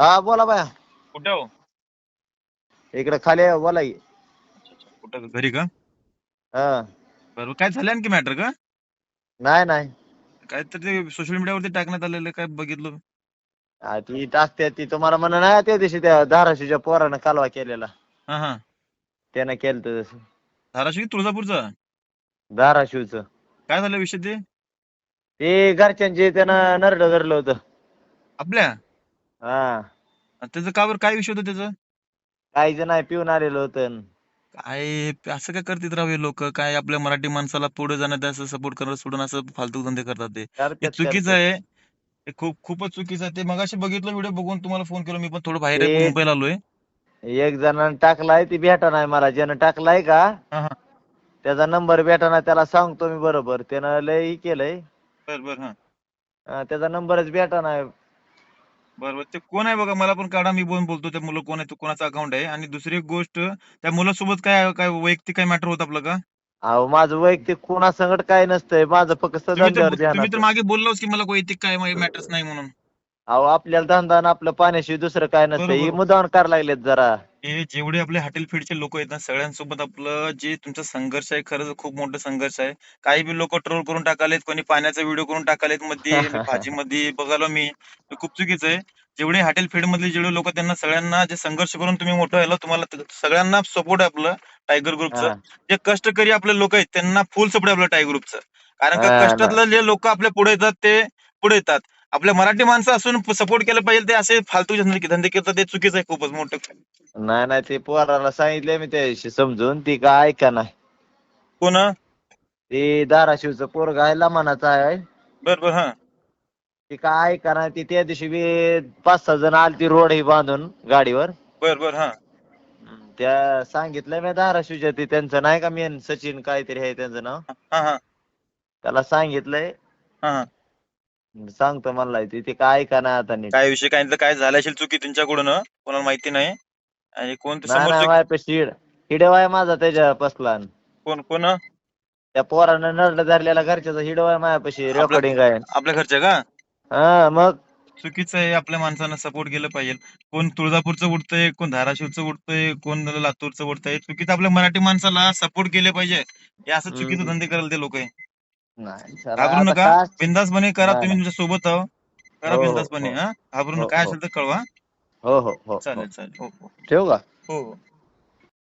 हा बोला बाया. कुठे हो? इकडे खाली आहे, बोला की. कुठं घरी का? हा. बरोबर काय झालं आणखी मॅटर का? नाही नाही. काय तर ते सोशल मीडियावरती टाकण्यात आलेलं काय बघितलं? आ, ती टाकते ती तुम्हाला म्हणा नाही त्या दिवशी त्या धाराशीच्या पोरानं कालवा केलेला. हा हा. त्यानं केलं तसं. धाराशिव तुळजापूरचा? धाराशिवचं. काय झालं विषय ते? ते घरच्यांचे त्यानं नरड धरलं होतं. आपल्या? हा. आणि त्याचं का बरं? काय विषय होता त्याचं? काही जण पिऊन आलेलं होतं काय असं काय करतात राव हे लोक? काय आपल्या मराठी माणसाला पुढे जाण्यात असं सपोर्ट करत सोडून असं फालतू धंदे करतात ते. हे करतात, चुकीचं करतात. आहे. हे खूप खूपच चुकीचं आहे. ते मगाशी बघितलं व्हिडिओ बघून तुम्हाला फोन केला मी पण थोडं बाहेर ते- मुंबईला आलोय. एक जणानं टाकलाय ती भेटा नाही मला. ज्यानं टाकलाय का हा हा. त्याचा नंबर भेटा नाही त्याला सांगतो मी बरोबर. त्यानं लय हे केलंय. बर बर हा. हा, त्याचा नंबरच भेटा नाही. बरोबर. ते कोण आहे बघा? मला पण काढा मी बोलून बोलतो. त्या मुलं कोण आहे? ते कोणाचं अकाउंट आहे? आणि दुसरी एक गोष्ट त्या मुलासोबत काय काय वैयक्तिक काय मॅटर होत आपलं का? अहो माझं वैयक्तिक कोणासंगत काय नसतंय. माझं फक्त तुम्ही तर धंद्यावर ध्यान तुम्ही तर असतं. मागे बोललोच की मला वैयक्तिक काय मॅटर्स नाही म्हणून. अहो आपल्याला धंदा आणि आपलं पाण्याशिवाय दुसरं काय नसतं बरोबर. ही मुद्दावून करायला लागलेत जरा. हे जेवढे आपले हॉटेल फील्डचे लोक आहेत ना सगळ्यांसोबत आपलं जे तुमचा संघर्ष आहे खरंच खूप मोठा संघर्ष आहे. काही बी लोक ट्रोल करून टाकालेत कोणी पाण्याचा व्हिडिओ करून टाकालेत मध्ये भाजीमध्ये बघालो मी. खूप चुकीचं आहे. जेवढे हॉटेल फील्ड मधले जेवढे लोक त्यांना सगळ्यांना जे संघर्ष करून तुम्ही मोठं व्हायला तुम्हाला सगळ्यांना सपोर्ट आहे आपलं टायगर ग्रुपचं. जे कष्टकरी आपले लोक आहेत त्यांना फुल सपोर्ट आहे आपलं टायगर ग्रुपचं कारण का. कष्टातले जे लोक आपल्या पुढे येतात ते पुढे येतात. आपल्या मराठी माणसं असून सपोर्ट केलं पाहिजे ते असे फालतू धंदे धंदे करतात ते चुकीचं आहे खूपच मोठं. नाही नाही ते पोराला सांगितलंय मी त्याशी समजून ती काय ऐका नाही कोण? ते धाराशिवचं पोरग आहे लमानाचं आहे. बर बर हा. ती काय ऐका नाही ती त्या दिवशी बी पाच सहा जण आलती रोड ही बांधून गाडीवर. बर बर हा. त्या सांगितलंय मी धाराशिवच्या ती त्यांचं नाही का मेन सचिन काहीतरी आहे त्यांचं नाव. हा हा. त्याला सांगितलंय. हा हा. सांगतो म्हणलाय ती ती काय नाही आता नीट? काय विषय काय काय झालं असेल चुकी तुमच्याकडून कोणाला माहिती नाही. आणि कोण ते नाही नाही समोरचे माझ्यापाशी हिडव आहे माझा त्याच्या पसला. कोण कोण त्या पोरानं नरड धरलेला घरच्याचा हिडव आहे माझ्यापाशी आपलं- रेकॉर्डिंग आहे. आपल्या घरच्या का? हा मग? चुकीचं आहे आपल्या माणसांना सपोर्ट केलं पाहिजे. कोण तुळजापूरचं उडतंय कोण धाराशिवचं उडतंय कोण लातूरचं उडतंय चुकीचं आपल्या मराठी माणसाला सपोर्ट केले पाहिजे. हे असं चुकीचं हम्म. धंदे करायला ते लोक नाही सर, घाबरू आता नका काय- बिंदासपणे करा नाही, तुम्ही तुमच्यासोबत आहो करा हो, हो, बिंदासपणे हो. हा. घाबरू हो, नका काय हो. असेल तर कळवा. हो हो हो हो. चालेल चालेल. हो हो. ठेवू का? हो हो.